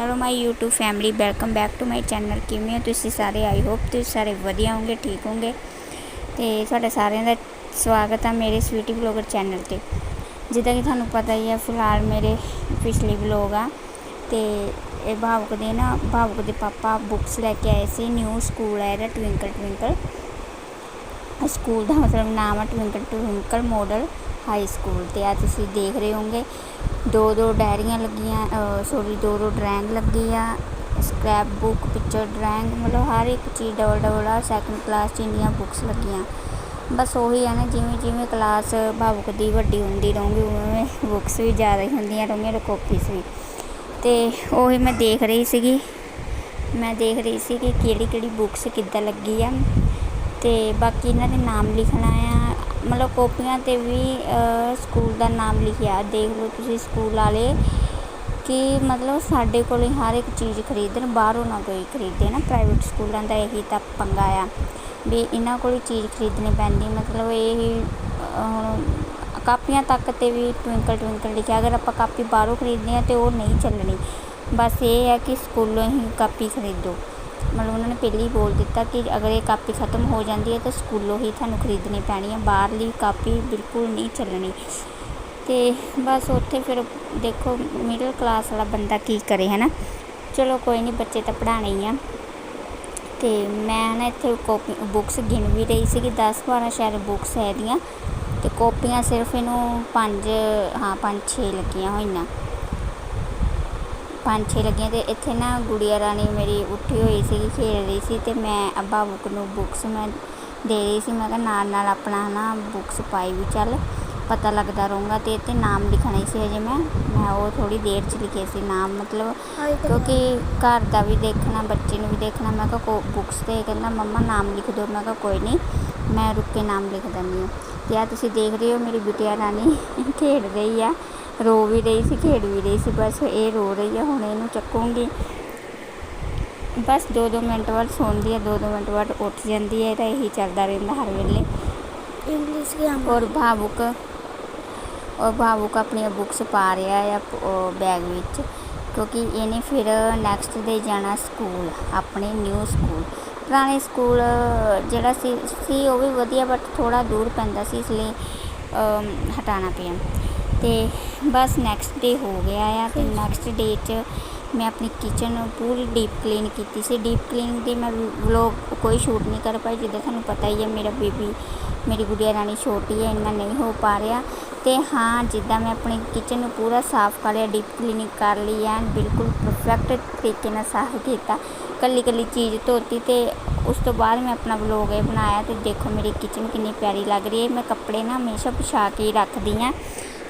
Hello my YouTube family, welcome back to my channel. ਕਿਵੇਂ ਹੋ ਤੁਸੀਂ ਸਾਰੇ? ਆਈ ਹੋਪ ਤੁਸੀਂ ਸਾਰੇ ਵਧੀਆ ਹੋਵੋਗੇ, ਠੀਕ ਹੋਵੋਗੇ। ਤੇ ਤੁਹਾਡਾ ਸਾਰਿਆਂ ਦਾ ਸਵਾਗਤ ਹੈ ਮੇਰੇ ਸਵੀਟੀ ਬਲੌਗਰ ਚੈਨਲ ਤੇ। ਜਿੱਦਾਂ ਕਿ ਤੁਹਾਨੂੰ ਪਤਾ ਹੀ ਹੈ ਫਿਲਹਾਲ ਮੇਰੇ ਪਿਛਲੇ ਵਲੌਗ ਆ। ਤੇ ਇਹ ਭਾਵਕ ਦੇ ਨਾ, ਭਾਵਕ ਦੇ ਪਾਪਾ ਬੁੱਕਸ ਲੈ ਕੇ ਆਏ ਸੀ ਨਿਊ ਸਕੂਲ ਹੈ ਇਹਦਾ ਟਵਿੰਕਲ ਟਵਿੰਕਲ ਸਕੂਲ ਦਾ ਮਤਲਬ ਨਾਮ ਹੈ Twinkle Twinkle Model High School ਤੇ ਆ ਤੁਸੀਂ ਦੇਖ ਰਹੇ ਹੋਗੇ ਦੋ ਦੋ ਡਾਇਰੀਆਂ ਲੱਗੀਆਂ ਸੋਰੀ ਦੋ ਦੋ ਡਰਾਇੰਗ ਲੱਗੀ ਆ। ਸਕ੍ਰੈਪ ਬੁੱਕ ਪਿਕਚਰ ਡਰਾਇੰਗ ਮਤਲਬ ਹਰ ਇੱਕ ਚੀਜ਼ ਡਬਲ ਡਬਲ ਆ। ਸੈਕੰਡ ਕਲਾਸ 'ਚ ਇੰਨੀਆਂ ਬੁੱਕਸ ਲੱਗੀਆਂ। ਬਸ ਉਹੀ ਆ ਨਾ, ਜਿਵੇਂ ਜਿਵੇਂ ਕਲਾਸ ਭਾਵੁਕ ਦੀ ਵੱਡੀ ਹੁੰਦੀ ਰਹੂੰਗੀ, ਉਵੇਂ ਬੁੱਕਸ ਵੀ ਜ਼ਿਆਦਾ ਹੀ ਹੁੰਦੀਆਂ ਰਹੂੰਗੀਆਂ ਤੇ ਕਾਪੀਸ ਵੀ। ਤੇ ਉਹੀ ਮੈਂ ਦੇਖ ਰਹੀ ਸੀਗੀ, ਮੈਂ ਦੇਖ ਰਹੀ ਸੀ ਕਿ ਕਿਹੜੀ ਕਿਹੜੀ ਬੁੱਕਸ ਕਿੱਦਾਂ ਲੱਗੀ ਆ। ਤੇ ਬਾਕੀ ਇਹਨਾਂ ਦੇ ਨਾਮ ਲਿਖਣਾ ਆ। ਮਤਲਬ ਕਾਪੀਆਂ 'ਤੇ ਵੀ ਸਕੂਲ ਦਾ ਨਾਮ ਲਿਖਿਆ। ਦੇਖ ਲਓ ਤੁਸੀਂ ਸਕੂਲ ਵਾਲੇ ਕਿ ਮਤਲਬ ਸਾਡੇ ਕੋਲ ਹਰ ਇੱਕ ਚੀਜ਼ ਖਰੀਦਣ, ਬਾਹਰੋਂ ਨਾ ਕੋਈ ਖਰੀਦੇ ਨਾ। ਪ੍ਰਾਈਵੇਟ ਸਕੂਲਾਂ ਦਾ ਇਹੀ ਤਾਂ ਪੰਗਾ ਆ ਵੀ ਇਹਨਾਂ ਕੋਲ ਚੀਜ਼ ਖਰੀਦਣੀ ਪੈਂਦੀ। ਮਤਲਬ ਇਹ ਹੁਣ ਕਾਪੀਆਂ ਤੱਕ 'ਤੇ ਵੀ ਟਵਿੰਕਲ ਟਵਿੰਕਲ ਲਿਖਿਆ। ਅਗਰ ਆਪਾਂ ਕਾਪੀ ਬਾਹਰੋਂ ਖਰੀਦਦੇ ਆ ਤੇ ਉਹ ਨਹੀਂ ਚੱਲਣੀ। ਬਸ ਇਹ ਹੈ ਕਿ ਸਕੂਲੋਂ ਹੀ ਕਾਪੀ ਖਰੀਦੋ। ਮਤਲਬ ਉਹਨਾਂ ਨੇ ਪਹਿਲਾਂ ਹੀ ਬੋਲ ਦਿੱਤਾ ਕਿ ਅਗਰ ਇਹ ਕਾਪੀ ਖਤਮ ਹੋ ਜਾਂਦੀ ਹੈ ਤਾਂ ਸਕੂਲੋਂ ਹੀ ਤੁਹਾਨੂੰ ਖਰੀਦਣੀ ਪੈਣੀ ਹੈ, ਬਾਹਰਲੀ ਕਾਪੀ ਬਿਲਕੁਲ ਨਹੀਂ ਚੱਲਣੀ। ਅਤੇ ਬਸ ਉੱਥੇ ਫਿਰ ਦੇਖੋ ਮਿਡਲ ਕਲਾਸ ਵਾਲਾ ਬੰਦਾ ਕੀ ਕਰੇ ਹੈ ਨਾ ਚਲੋ ਕੋਈ ਨਹੀਂ, ਬੱਚੇ ਤਾਂ ਪੜ੍ਹਾਣੇ ਹੀ ਆ। ਤੇ ਮੈਂ ਨਾ ਇੱਥੇ ਕਾਪੀ ਬੁੱਕਸ ਗਿਣ ਵੀ ਰਹੀ ਸੀਗੀ 10 12 ਸ਼ਾਇਦ ਬੁੱਕਸ ਹੈ ਦੀਆਂ ਤੇ ਕਾਪੀਆਂ ਸਿਰਫ ਇਹਨੂੰ 5 ਹਾਂ 5 6 ਲੱਗੀਆਂ ਹੋਈਆਂ। ਪੰਜ ਛੇ ਲੱਗੀਆਂ ਤੇ ਇੱਥੇ ਨਾ ਗੁੜੀਆ ਰਾਣੀ ਮੇਰੀ ਉੱਠੀ ਹੋਈ ਸੀ ਖੇਡ ਰਹੀ ਸੀ ਤੇ ਮੈਂ ਅੱਬਾ ਬੁੱਕ ਨੂੰ ਬੁੱਕਸ ਮੈਂ ਦੇ ਰਹੀ ਸੀ। ਮੈਂ ਕਿਹਾ ਨਾਲ ਨਾਲ ਆਪਣਾ ਨਾ ਬੁੱਕਸ ਪਾਈ ਵੀ ਚੱਲ ਪਤਾ ਲੱਗਦਾ ਰਹੂੰਗਾ ਤੇ ਇੱਥੇ ਨਾਮ ਲਿਖਣਾ ਸੀ ਹਜੇ ਮੈਂ। ਮੈਂ ਉਹ ਥੋੜੀ ਦੇਰ ਚ ਲਿਖੇ ਸੀ ਨਾਮ ਮਤਲਬ ਕਿਉਂਕਿ ਘਰ ਦਾ ਵੀ ਦੇਖਣਾ ਬੱਚੇ ਨੂੰ ਵੀ ਦੇਖਣਾ ਮੈਂ ਕਿਹਾ ਬੁੱਕਸ ਤੇ ਕਹਿੰਦਾ ਮੰਮਾ ਨਾਮ ਲਿਖ ਦਿਓ। ਮੈਂ ਕਿਹਾ ਕੋਈ ਨਹੀਂ ਮੈਂ ਰੁੱਕ ਕੇ ਨਾਮ ਲਿਖ ਦਿੰਦੀ ਹਾਂ। ਤੇ ਆ ਤੁਸੀਂ ਦੇਖ ਰਹੇ ਹੋ ਮੇਰੀ ਬਿਟਿਆ ਰਾਣੀ ਖੇਡ ਰਹੀ ਆ। ਰੋ ਵੀ ਰਹੀ ਸੀ ਖੇਡ ਵੀ ਰਹੀ ਸੀ ਬਸ ਇਹ ਰੋ ਰਹੀ ਆ ਹੁਣ ਇਹਨੂੰ ਚੱਕੂੰਗੀ। ਬਸ 2-2 ਮਿੰਟ ਬਾਅਦ ਸੌਂਦੀ ਹੈ 2-2 ਮਿੰਟ ਬਾਅਦ ਉੱਠ ਜਾਂਦੀ ਹੈ ਤਾਂ ਇਹੀ ਚੱਲਦਾ ਰਹਿੰਦਾ ਹਰ ਵੇਲੇ। ਇੰਗਲਿਸ਼ ਗ੍ਰਾਮਰ ਔਰ ਭਾਵੁਕ ਔਰ ਭਾਵੁਕ ਆਪਣੀਆਂ ਬੁੱਕਸ ਪਾ ਰਿਹਾ ਆ ਬੈਗ ਵਿੱਚ ਕਿਉਂਕਿ ਇਹਨੇ ਫਿਰ ਨੈਕਸਟ ਡੇ ਜਾਣਾ ਸਕੂਲ ਆਪਣੇ ਨਿਊ ਸਕੂਲ ਪੁਰਾਣੇ ਸਕੂਲ ਜਿਹੜਾ ਸੀ ਸੀ ਉਹ ਵੀ ਵਧੀਆ ਬਟ ਥੋੜਾ ਦੂਰ ਪੈਂਦਾ ਸੀ ਇਸ ਲਈ ਹਟਾਣਾ ਪਿਆ। ਅਤੇ ਬਸ ਨੈਕਸਟ ਡੇ ਹੋ ਗਿਆ ਆ ਅਤੇ ਨੈਕਸਟ ਡੇ 'ਚ ਮੈਂ ਆਪਣੀ ਕਿਚਨ ਨੂੰ ਪੂਰੀ ਡੀਪ ਕਲੀਨ ਕੀਤੀ ਸੀ। ਡੀਪ ਕਲੀਨ ਦੀ ਮੈਂ ਵਲੋਗ ਕੋਈ ਸ਼ੂਟ ਨਹੀਂ ਕਰ ਪਾਈ। ਜਿੱਦਾਂ ਤੁਹਾਨੂੰ ਪਤਾ ਹੀ ਹੈ ਮੇਰਾ ਬੇਬੀ, ਮੇਰੀ ਗੁੜੀਆ ਰਾਣੀ ਛੋਟੀ ਹੈ ਇੰਨਾ ਨਹੀਂ ਹੋ ਪਾ ਰਿਹਾ। ਤੇ ਹਾਂ, ਜਿੱਦਾਂ ਮੈਂ ਆਪਣੀ ਕਿਚਨ ਨੂੰ ਪੂਰਾ ਸਾਫ਼ ਕਰ ਲਿਆ ਡੀਪ ਕਲੀਨਿੰਗ ਕਰ ਲਈ ਐਨ ਬਿਲਕੁਲ ਪਰਫੈਕਟ ਤਰੀਕੇ ਨਾਲ ਸਾਫ਼ ਕੀਤਾ। ਕੱਲੀ ਕੱਲੀ ਚੀਜ਼ ਧੋਤੀ ਤੇ ਉਸ ਤੋਂ ਬਾਅਦ ਮੈਂ ਆਪਣਾ ਵਲੋਗ ਇਹ ਬਣਾਇਆ ਤੇ ਦੇਖੋ ਮੇਰੀ ਕਿਚਨ ਕਿੰਨੀ ਪਿਆਰੀ ਲੱਗ ਰਹੀ ਹੈ। ਮੈਂ ਕੱਪੜੇ ਨਾ ਹਮੇਸ਼ਾ ਪਛਾ ਕੇ ਹੀ ਰੱਖਦੀ ਹਾਂ।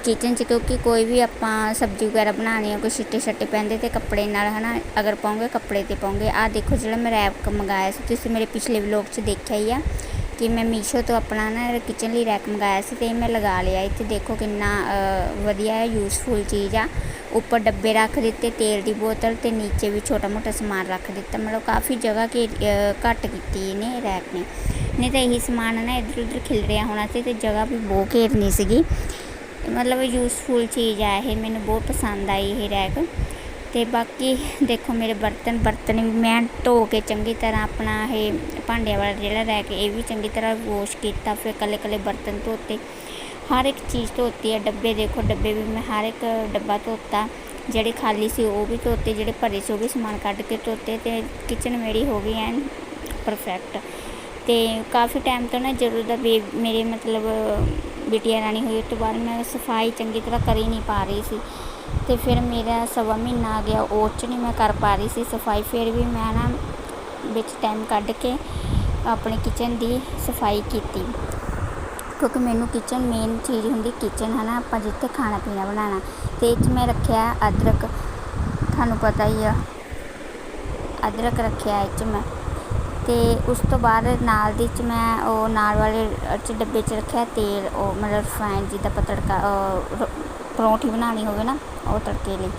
ਕਿਚਨ 'ਚ ਕਿਉਂਕਿ ਕੋਈ ਵੀ ਆਪਾਂ ਸਬਜ਼ੀ ਵਗੈਰਾ ਬਣਾਉਣੀ ਆ, ਕੋਈ ਛਿੱਟੇ ਛੱਟੇ ਪੈਂਦੇ ਤੇ ਕੱਪੜੇ ਨਾਲ, ਹਨਾ, ਅਗਰ ਪਾਉਂਗੇ ਕੱਪੜੇ ਤੇ ਪਾਉਂਗੇ। ਆਹ ਦੇਖੋ ਜਿਹੜਾ ਮੈਂ ਰੈਕ ਮੰਗਾਇਆ ਸੀ, ਤੁਸੀਂ ਮੇਰੇ ਪਿਛਲੇ ਵਲੌਗ 'ਚ ਦੇਖਿਆ ਹੀ ਆ ਕਿ ਮੈਂ ਮੀਸ਼ੋ ਤੋਂ ਆਪਣਾ ਨਾ ਕਿਚਨ ਲਈ ਰੈਕ ਮੰਗਾਇਆ ਸੀ ਤੇ ਮੈਂ ਲਗਾ ਲਿਆ। ਇੱਥੇ ਦੇਖੋ ਕਿੰਨਾ ਵਧੀਆ ਹੈ ਯੂਸਫੁਲ ਚੀਜ਼ ਆ। ਉੱਪਰ ਡੱਬੇ ਰੱਖ ਦਿੱਤੇ, ਤੇਲ ਦੀ ਬੋਤਲ ਤੇ ਨੀਚੇ ਵੀ ਛੋਟਾ ਮੋਟਾ ਸਮਾਨ ਰੱਖ ਦਿੱਤਾ। ਮਤਲਬ ਕਾਫੀ ਜਗ੍ਹਾ ਕਿ ਘੱਟ ਕੀਤੀ ਇਹਨੇ ਰੈਕ ਨੇ। ਨਹੀਂ ਤਾਂ ਇਹੀ ਸਮਾਨ ਨਾ ਇੱਧਰ ਉੱਧਰ ਖਿਲ ਰਿਹਾ ਹੋਣਾ ਸੀ ਤੇ ਜਗ੍ਹਾ ਵੀ ਬਹੁਤ ਘੇਰਨੀ ਸੀਗੀ। ਮਤਲਬ ਯੂਸਫੁਲ ਚੀਜ਼ ਆ ਇਹ, ਮੈਨੂੰ ਬਹੁਤ ਪਸੰਦ ਆਈ ਇਹ ਰੈਕ ਤੇ ਬਾਕੀ ਦੇਖੋ ਮੇਰੇ ਬਰਤਨ ਬਰਤਨ ਵੀ ਮੈਂ ਧੋ ਕੇ ਚੰਗੀ ਤਰ੍ਹਾਂ ਆਪਣਾ ਇਹ ਭਾਂਡਿਆਂ ਵਾਲਾ ਜਿਹੜਾ ਰੈਕ ਇਹ ਵੀ ਚੰਗੀ ਤਰ੍ਹਾਂ ਵਾਸ਼ ਕੀਤਾ, ਫਿਰ ਕੱਲੇ ਕੱਲੇ ਬਰਤਨ ਧੋਤੇ। ਹਰ ਇੱਕ ਚੀਜ਼ ਧੋਤੀ ਹੈ ਡੱਬੇ ਦੇਖੋ, ਡੱਬੇ ਵੀ ਮੈਂ ਹਰ ਇੱਕ ਡੱਬਾ ਧੋਤਾ। ਜਿਹੜੇ ਖਾਲੀ ਸੀ ਉਹ ਵੀ ਧੋਤੇ, ਜਿਹੜੇ ਭਰੇ ਸੀ ਉਹ ਵੀ ਸਮਾਨ ਕੱਢ ਕੇ ਧੋਤੇ ਤੇ ਕਿਚਨ ਮੇਰੀ ਹੋ ਗਈ ਐਨ ਪਰਫੈਕਟ ਤੇ ਕਾਫੀ ਟਾਈਮ ਤੋਂ ਨਾ ਜਦੋਂ ਦਾ ਮੇਰੇ ਮਤਲਬ ਬਿਟੀਆ ਰਾਣੀ ਹੋਈ, ਉਸ ਤੋਂ ਬਾਅਦ ਮੈਂ ਸਫ਼ਾਈ ਚੰਗੀ ਤਰ੍ਹਾਂ ਕਰ ਹੀ ਨਹੀਂ ਪਾ ਰਹੀ ਸੀ। ਤੇ ਫਿਰ ਮੇਰਾ ਸਵਾ ਮਹੀਨਾ ਆ ਗਿਆ, ਉਹ 'ਚ ਨਹੀਂ ਮੈਂ ਕਰ ਪਾ ਰਹੀ ਸੀ ਸਫ਼ਾਈ। ਫਿਰ ਵੀ ਮੈਂ ਨਾ ਵਿੱਚ ਟਾਈਮ ਕੱਢ ਕੇ ਆਪਣੇ ਕਿਚਨ ਦੀ ਸਫ਼ਾਈ ਕੀਤੀ। ਕਿਉਂਕਿ ਮੈਨੂੰ ਕਿਚਨ ਮੇਨ ਚੀਜ਼ ਹੁੰਦੀ ਕਿਚਨ ਹੈ ਨਾ ਆਪਾਂ ਜਿੱਥੇ ਖਾਣਾ ਪੀਣਾ ਬਣਾਉਣਾ, ਤੇ ਇਹ 'ਚ ਮੈਂ ਰੱਖਿਆ ਅਦਰਕ। ਤੁਹਾਨੂੰ ਪਤਾ ਹੀ ਆ, ਅਦਰਕ ਰੱਖਿਆ ਇਹ 'ਚ ਮੈਂ। ਅਤੇ ਉਸ ਤੋਂ ਬਾਅਦ ਨਾਲ ਦੀ ਚ ਮੈਂ ਉਹ ਨਾਲ ਵਾਲੇ ਚ ਡੱਬੇ 'ਚ ਰੱਖਿਆ ਤੇਲ, ਉਹ ਮਤਲਬ ਰਿਫਾਈਨ ਜਿੱਦਾਂ ਆਪਾਂ ਤੜਕਾ ਪਰੌਂਠੀ ਬਣਾਉਣੀ ਹੋਵੇ ਨਾ, ਉਹ ਤੜਕੇ ਲਈ।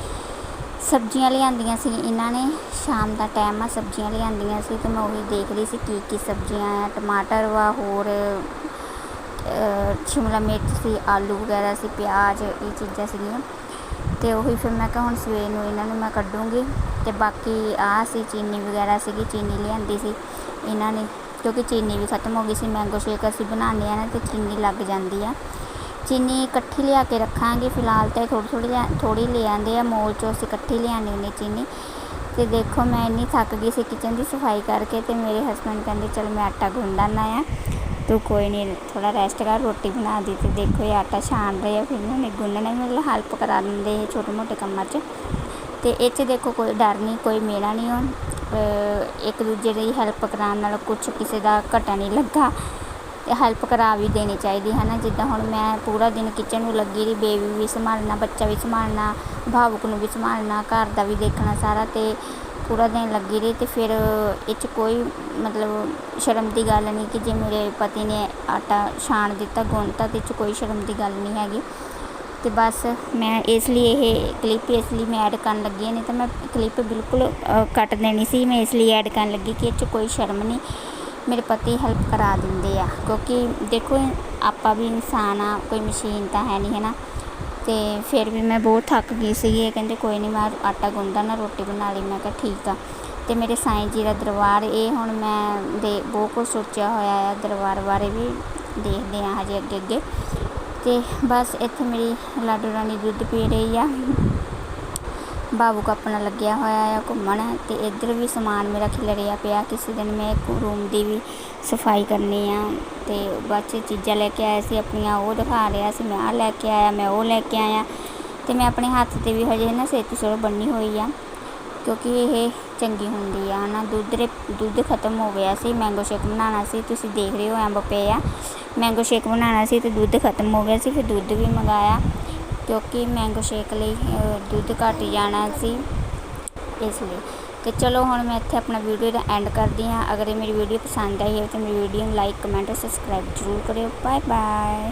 ਸਬਜ਼ੀਆਂ ਲਿਆਂਦੀਆਂ ਸੀ ਇਹਨਾਂ ਨੇ, ਸ਼ਾਮ ਦਾ ਟਾਈਮ ਆ, ਸਬਜ਼ੀਆਂ ਲਿਆਂਦੀਆਂ ਸੀ ਅਤੇ ਮੈਂ ਉਹੀ ਦੇਖ ਰਹੀ ਸੀ ਕੀ ਕੀ ਸਬਜ਼ੀਆਂ ਆ, ਟਮਾਟਰ ਵਾ, ਹੋਰ ਸ਼ਿਮਲਾ ਮਿਰਚ ਸੀ, ਆਲੂ ਵਗੈਰਾ ਸੀ, ਪਿਆਜ਼, ਇਹ ਚੀਜ਼ਾਂ ਸੀਗੀਆਂ। ਅਤੇ ਉਹੀ ਫਿਰ ਮੈਂ ਕਿਹਾ ਹੁਣ ਸਵੇਰ ਨੂੰ ਇਹਨਾਂ ਨੂੰ ਮੈਂ ਕੱਢੂੰਗੀ ਅਤੇ ਬਾਕੀ ਆਹ ਸੀ ਚੀਨੀ ਵਗੈਰਾ ਸੀਗੀ, ਚੀਨੀ ਲਿਆਂਦੀ ਸੀ। ਇਹਨਾਂ ਨੇ, ਕਿਉਂਕਿ ਚੀਨੀ ਵੀ ਖਤਮ ਹੋ ਗਈ ਸੀ, ਮੈਂਗੋ ਸ਼ੇਕ ਅਸੀਂ ਬਣਾਉਂਦੇ ਆ ਨਾ ਅਤੇ ਚੀਨੀ ਲੱਗ ਜਾਂਦੀ ਆ। ਚੀਨੀ ਇਕੱਠੀ ਲਿਆ ਕੇ ਰੱਖਾਂਗੇ, ਫਿਲਹਾਲ ਤਾਂ ਥੋੜੀ ਥੋੜੀ ਥੋੜੀ ਲੈ ਆਂਦੇ ਆ ਮੋਲ ਚੋਂ ਅਸੀਂ ਇਕੱਠੀ ਲਿਆਉਂਦੇ ਹੁੰਦੇ ਚੀਨੀ। ਤੇ ਦੇਖੋ ਮੈਂ ਇੰਨੀ ਥੱਕ ਗਈ ਸੀ ਕਿਚਨ ਦੀ ਸਫ਼ਾਈ ਕਰਕੇ ਤੇ ਮੇਰੇ ਹਸਬੰਡ ਕਹਿੰਦੇ, ਚਲ ਮੈਂ ਆਟਾ ਗੁੰਨਣਾ ਆ। ਤੂੰ ਕੋਈ ਨਹੀਂ ਥੋੜਾ ਰੈਸਟ ਕਰ, ਰੋਟੀ ਬਣਾ ਦੀ ਤੇ ਦੇਖੋ ਇਹ ਆਟਾ ਛਾਣ ਰਹੇ ਆ ਫਿਰ ਇਹਨਾਂ ਨੇ ਗੁੰਨਣਾ ਮਤਲਬ ਹੈਲਪ ਕਰਾ ਦਿੰਦੇ ਇਹ ਛੋਟੇ ਮੋਟੇ ਕੰਮਾਂ 'ਚ। ਤੇ ਇਹ 'ਚ ਦੇਖੋ ਕੋਈ ਡਰ ਨਹੀਂ ਕੋਈ ਮੇਲਾ ਨਹੀਂ ਹੋ ਇੱਕ ਦੂਜੇ ਦੀ ਹੈਲਪ ਕਰਾਉਣ ਨਾਲ ਕੁਝ ਕਿਸੇ ਦਾ ਘਟਾ ਨਹੀਂ ਲੱਗਾ। ਤੇ ਹੈਲਪ ਕਰਾ ਵੀ ਦੇਣੀ ਚਾਹੀਦੀ ਹੈ ਨਾ ਜਿੱਦਾਂ ਹੁਣ ਮੈਂ ਪੂਰਾ ਦਿਨ ਕਿਚਨ ਨੂੰ ਲੱਗੀ ਰਹੀ ਬੇਬੀ ਵੀ ਸੰਭਾਲਣਾ, ਬੱਚਾ ਵੀ ਸੰਭਾਲਣਾ, ਭਾਵੁਕ ਨੂੰ ਵੀ ਸੰਭਾਲਣਾ, ਘਰ ਦਾ ਵੀ ਦੇਖਣਾ ਸਾਰਾ ਤੇ ਪੂਰਾ ਦਿਨ ਲੱਗੀ ਰਹੀ ਅਤੇ ਫਿਰ ਇਹ 'ਚ ਕੋਈ ਮਤਲਬ ਸ਼ਰਮ ਦੀ ਗੱਲ ਨਹੀਂ ਕਿ ਜੇ ਮੇਰੇ ਪਤੀ ਨੇ ਆਟਾ ਛਾਣ ਦਿੱਤਾ ਗੁੰਨਤਾ ਇਹ 'ਚ ਕੋਈ ਸ਼ਰਮ ਦੀ ਗੱਲ ਨਹੀਂ ਹੈਗੀ। ਅਤੇ ਬਸ ਮੈਂ ਇਸ ਲਈ ਇਹ ਕਲਿੱਪ ਇਸ ਲਈ ਮੈਂ ਐਡ ਕਰਨ ਲੱਗੀ ਹਾਂ, ਨਹੀਂ ਤਾਂ ਮੈਂ ਕਲਿੱਪ ਬਿਲਕੁਲ ਕੱਟ ਦੇਣੀ ਸੀ। ਮੈਂ ਇਸ ਲਈ ਐਡ ਕਰਨ ਲੱਗੀ ਕਿ ਇਹ 'ਚ ਕੋਈ ਸ਼ਰਮ ਨਹੀਂ, ਮੇਰੇ ਪਤੀ ਹੈਲਪ ਕਰਾ ਦਿੰਦੇ ਆ। ਕਿਉਂਕਿ ਦੇਖੋ, ਆਪਾਂ ਵੀ ਇਨਸਾਨ ਆ, ਕੋਈ ਮਸ਼ੀਨ ਤਾਂ ਹੈ ਨਹੀਂ, ਹੈ ਨਾ? ਅਤੇ ਫਿਰ ਵੀ ਮੈਂ ਬਹੁਤ ਥੱਕ ਗਈ ਸੀਗੀ। ਇਹ ਕਹਿੰਦੇ ਕੋਈ ਨਹੀਂ ਮੈਂ ਆਟਾ ਗੁੰਨਦਾ ਨਾ, ਰੋਟੀ ਬਣਾ ਲਈ। ਮੈਂ ਕਿਹਾ ਠੀਕ ਆ। ਅਤੇ ਮੇਰੇ ਸਾਈਂ ਜੀ ਦਾ ਦਰਬਾਰ, ਇਹ ਹੁਣ ਮੈਂ ਦੇ ਬਹੁਤ ਕੁਝ ਸੋਚਿਆ ਹੋਇਆ ਆ, ਦਰਬਾਰ ਬਾਰੇ ਵੀ ਦੇਖਦੇ ਹਾਂ ਹਜੇ ਅੱਗੇ ਅੱਗੇ। ਅਤੇ ਬਸ ਇੱਥੇ ਮੇਰੀ ਲਾਡੂ ਰਾਣੀ ਦੁੱਧ ਪੀ ਰਹੀ ਆ। ਬਾਬੂ ਆਪਣਾ ਲੱਗਿਆ ਹੋਇਆ ਆ ਘੁੰਮਣ ਤੇ ਇੱਧਰ ਵੀ ਸਮਾਨ ਮੇਰਾ ਖਿਲਰਿਆ ਪਿਆ। ਕਿਸੇ ਦਿਨ ਮੈਂ ਇੱਕ ਰੂਮ ਦੀ ਵੀ ਸਫ਼ਾਈ ਕਰਨੀ ਆ ਤੇ ਬਾਅਦ 'ਚ ਚੀਜ਼ਾਂ ਲੈ ਕੇ ਆਇਆ ਸੀ, ਆਪਣੀਆਂ ਉਹ ਦਿਖਾ ਰਿਹਾ ਸੀ, ਮੈਂ ਆਹ ਲੈ ਕੇ ਆਇਆ, ਮੈਂ ਉਹ ਲੈ ਕੇ ਆਇਆ ਤੇ ਮੈਂ ਆਪਣੇ ਹੱਥ ਤੇ ਵੀ ਹਜੇ ਨਾ ਸੇਤੀ ਸੋੜ ਬੰਨੀ ਹੋਈ ਆ ਕਿਉਂਕਿ ਇਹ ਚੰਗੀ ਹੁੰਦੀ ਆ ਨਾ ਦੁੱਧ ਦੇ ਦੁੱਧ ਖਤਮ ਹੋ ਗਿਆ ਸੀ ਮੈਂਗੋ ਸ਼ੇਕ ਬਣਾਉਣਾ ਸੀ, ਤੁਸੀਂ ਦੇਖ ਰਹੇ ਹੋ ਅੰਬ ਪਏ ਆ। ਮੈਂਗੋ ਸ਼ੇਕ ਬਣਾਉਣਾ ਸੀ ਤੇ ਦੁੱਧ ਖਤਮ ਹੋ ਗਿਆ ਸੀ, ਫਿਰ ਦੁੱਧ ਵੀ ਮੰਗਾਇਆ। ਕਿਉਂਕਿ ਮੈਂਗੋ ਸ਼ੇਕ ਲਈ ਦੁੱਧ ਘੱਟ ਜਾਣਾ ਸੀ, ਇਸ ਲਈ। ਤੇ ਚਲੋ ਹੁਣ ਮੈਂ ਇੱਥੇ ਆਪਣਾ ਵੀਡੀਓ ਦਾ ਐਂਡ ਕਰਦੀ ਹਾਂ। ਅਗਰ ਇਹ ਮੇਰੀ ਵੀਡੀਓ ਪਸੰਦ ਆਈ ਹੈ ਤਾਂ ਮੇਰੀ ਵੀਡੀਓ ਨੂੰ ਲਾਈਕ ਕਮੈਂਟ ਸਬਸਕ੍ਰਾਈਬ ਜ਼ਰੂਰ ਕਰਿਓ। Bye bye